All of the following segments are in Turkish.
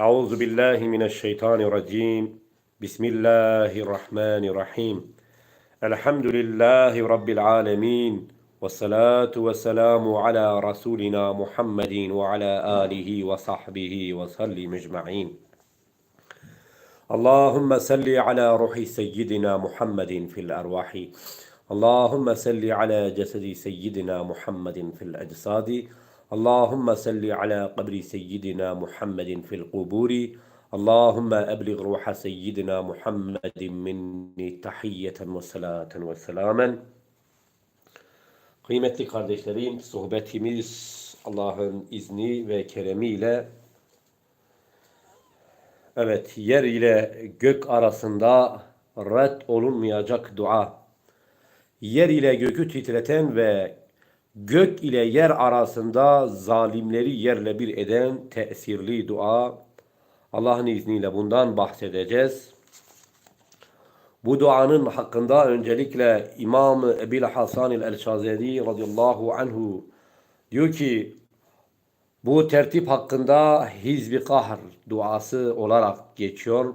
أعوذ بالله من الشيطان الرجيم. بسم الله الرحمن الرحيم. الحمد لله رب العالمين والصلاة والسلام على رسولنا محمد وعلى آله وصحبه وسلم أجمعين. اللهم صل على روح سيدنا محمد في الأرواح. اللهم صل على جسد سيدنا محمد في الأجساد. اللهم صل على قبر سيدنا محمد في القبور اللهم أبلغ روح سيدنا محمد مني تحية وصلاة وسلاما Kıymetli kardeşlerim, sohbetimiz Allah'ın izni ve keremiyle evet yer ile gök arasında red olunmayacak dua. Yer ile gökü titreten ve gök ile yer arasında zalimleri yerle bir eden tesirli dua. Allah'ın izniyle bundan bahsedeceğiz. Bu duanın hakkında öncelikle İmam Ebil Hasan el-Şazeli radıyallahu anhu diyor ki bu tertip hakkında hizbi kahr duası olarak geçiyor.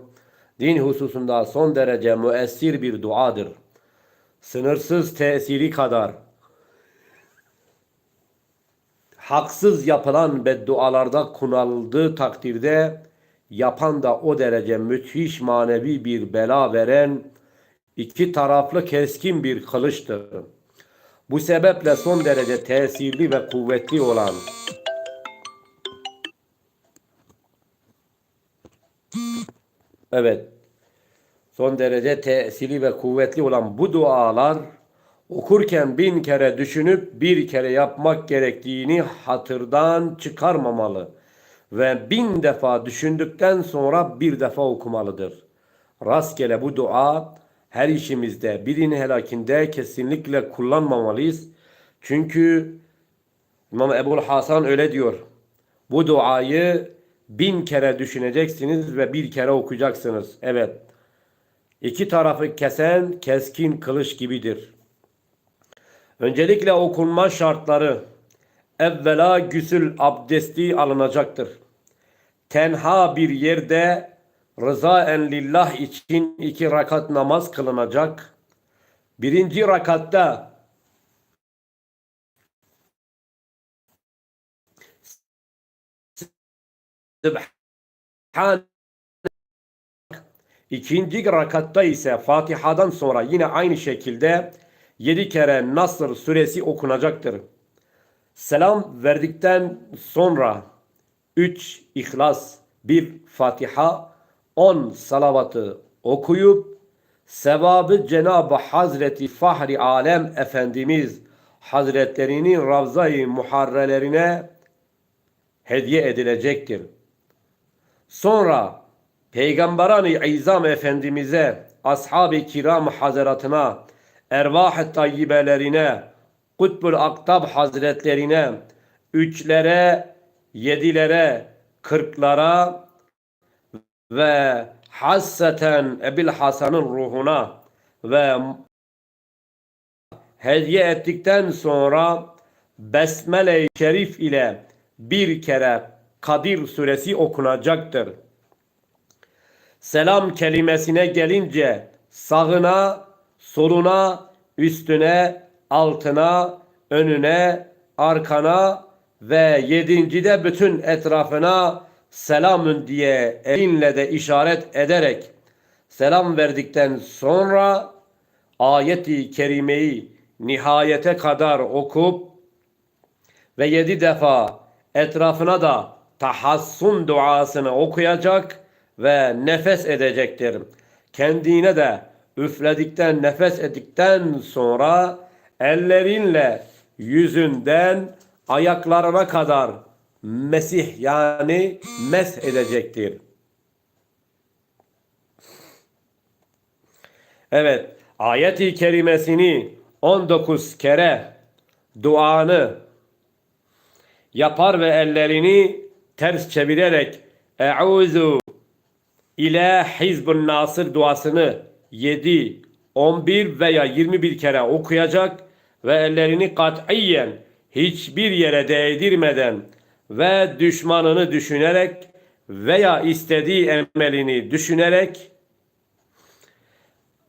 Din hususunda son derece müessir bir duadır. Sınırsız tesiri kadar haksız yapılan beddualarda kullanıldığı takdirde yapan da o derece müthiş manevi bir bela veren iki taraflı keskin bir kılıçtır. Bu sebeple son derece tesirli ve kuvvetli olan Evet. Son derece tesirli ve kuvvetli olan bu dualar okurken bin kere düşünüp bir kere yapmak gerektiğini hatırdan çıkarmamalı ve bin defa düşündükten sonra bir defa okumalıdır. Rastgele bu dua her işimizde birinin helakinde kesinlikle kullanmamalıyız. Çünkü İmam Ebul Hasan öyle diyor. Bu duayı bin kere düşüneceksiniz ve bir kere okuyacaksınız. Evet. İki tarafı kesen keskin kılıç gibidir. Öncelikle okunma şartları evvela güsül abdesti alınacaktır. Tenha bir yerde rızaen lillah için iki rakat namaz kılınacak. Birinci rakatta Sübhan İkinci rakatta ise Fatiha'dan sonra yine aynı şekilde yedi kere Nasr suresi okunacaktır. Selam verdikten sonra 3 İhlas, 1 Fatiha, 10 salavatı okuyup sevabı Cenab-ı Hazreti Fahri Alem Efendimiz Hazretlerinin Ravza-i Muharrelerine hediye edilecektir. Sonra Peygamberan-ı İzam Efendimiz'e, ashab-ı kiram hazaratına, ervah-ı tayyibelerine, Kutbul Aktab Hazretlerine, üçlere, yedilere, kırklara ve hasseten Ebil Hasan'ın ruhuna ve hediye ettikten sonra Besmele-i Şerif ile bir kere Kadir suresi okunacaktır. Selam kelimesine gelince sağına, soluna, üstüne, altına, önüne, arkana ve yedincide bütün etrafına selamün diye elinle de işaret ederek selam verdikten sonra ayeti kerimeyi nihayete kadar okup ve yedi defa etrafına da tahassun duasını okuyacak ve nefes edecektir. Kendine de üfledikten, nefes ettikten sonra ellerinle yüzünden ayaklarına kadar mesih yani mes edecektir. Evet, ayeti kerimesini 19 kere duanı yapar ve ellerini ters çevirerek Euzu ile Hizbun Nasır duasını 7, 11 veya 21 kere okuyacak ve ellerini katiyen hiçbir yere değdirmeden ve düşmanını düşünerek veya istediği emelini düşünerek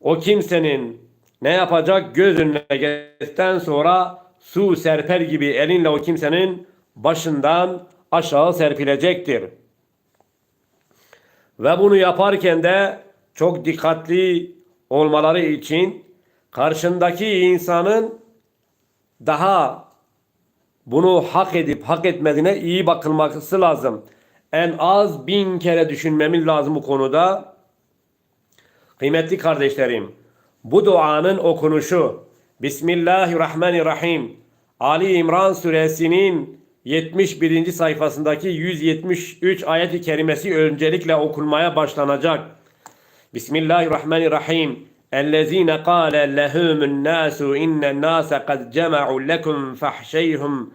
o kimsenin ne yapacak göz önüne geldikten sonra su serper gibi elinle o kimsenin başından aşağı serpilecektir. Ve bunu yaparken de çok dikkatli olmaları için karşındaki insanın daha bunu hak edip hak etmediğine iyi bakılması lazım. En az bin kere düşünmemiz lazım bu konuda. Kıymetli kardeşlerim, bu duanın okunuşu Bismillahirrahmanirrahim Ali İmran suresinin 71. sayfasındaki 173 ayet-i kerimesi öncelikle okunmaya başlanacak. Bismillahirrahmanirrahim. الذين قال لهم الناس إن الناس قد جمعوا لكم فاحشيهم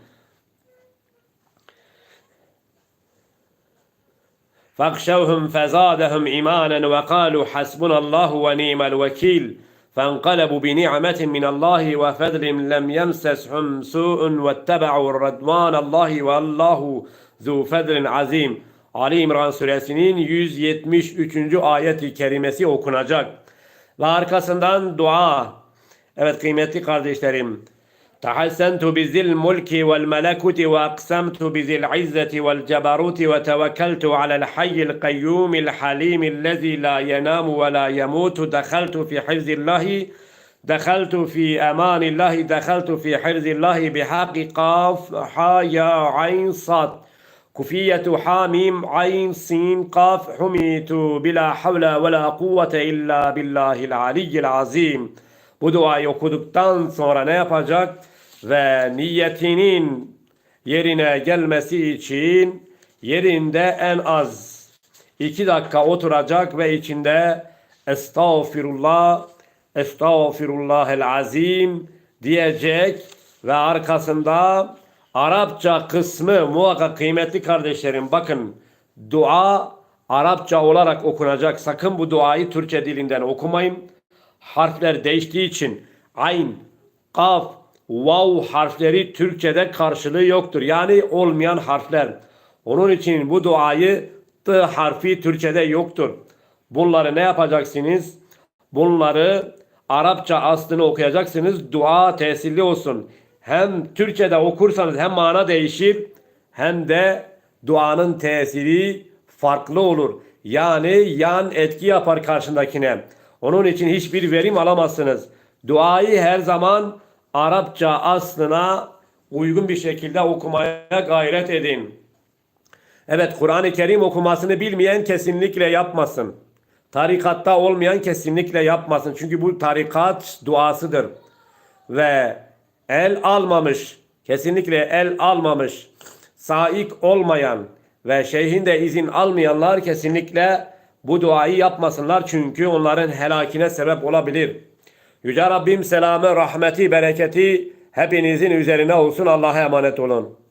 فاخشوهم فزادهم إيمانا وقالوا حسبنا الله ونعم الوكيل فانقلبوا بنعمة من الله وفضل لم يمسسهم سوء واتبعوا رضوان الله والله ذو فضل azim. Ali İmran suresinin 173. ayet-i kerimesi okunacak. Ve arkasından dua. Evet kıymetli kardeşlerim. تحسنت بذي الملك والملكوت وأقسمت بذي العزة والجبروت وتوكلت على الحي القيوم الحليم الذي لا ينام ولا يموت دخلت في حفظ الله دخلت في أمان الله دخلت في حفظ الله بحق قاف حا يا عين صاد Kufiyetu hamim ayn sin kaf humitu bila havle ve la kuvvete illa billahil aliyyil azim. Bu duayı okuduktan sonra ne yapacak? Ve niyetinin yerine gelmesi için yerinde en az iki dakika oturacak ve içinde Estağfirullah, Estağfirullahel Azim diyecek ve arkasında Arapça kısmı muhakkak kıymetli kardeşlerim bakın dua Arapça olarak okunacak. Sakın bu duayı Türkçe dilinden okumayın harfler değiştiği için ayn, kaf, vav harfleri Türkçe'de karşılığı yoktur. Yani olmayan harfler. Onun için bu duayı t harfi Türkçe'de yoktur. Bunları ne yapacaksınız? Bunları Arapça aslını okuyacaksınız. Dua tesirli olsun. Hem Türkçe'de okursanız hem mana değişir hem de duanın tesiri farklı olur. Yani yan etki yapar karşındakine. Onun için hiçbir verim alamazsınız. Duayı her zaman Arapça aslına uygun bir şekilde okumaya gayret edin. Evet Kur'an-ı Kerim okumasını bilmeyen kesinlikle yapmasın. Tarikatta olmayan kesinlikle yapmasın. Çünkü bu tarikat duasıdır. Ve el almamış, kesinlikle el almamış, saik olmayan ve şeyhin de izin almayanlar kesinlikle bu duayı yapmasınlar çünkü onların helakine sebep olabilir. Yüce Rabbim selamı, rahmeti, bereketi hepinizin üzerine olsun. Allah'a emanet olun.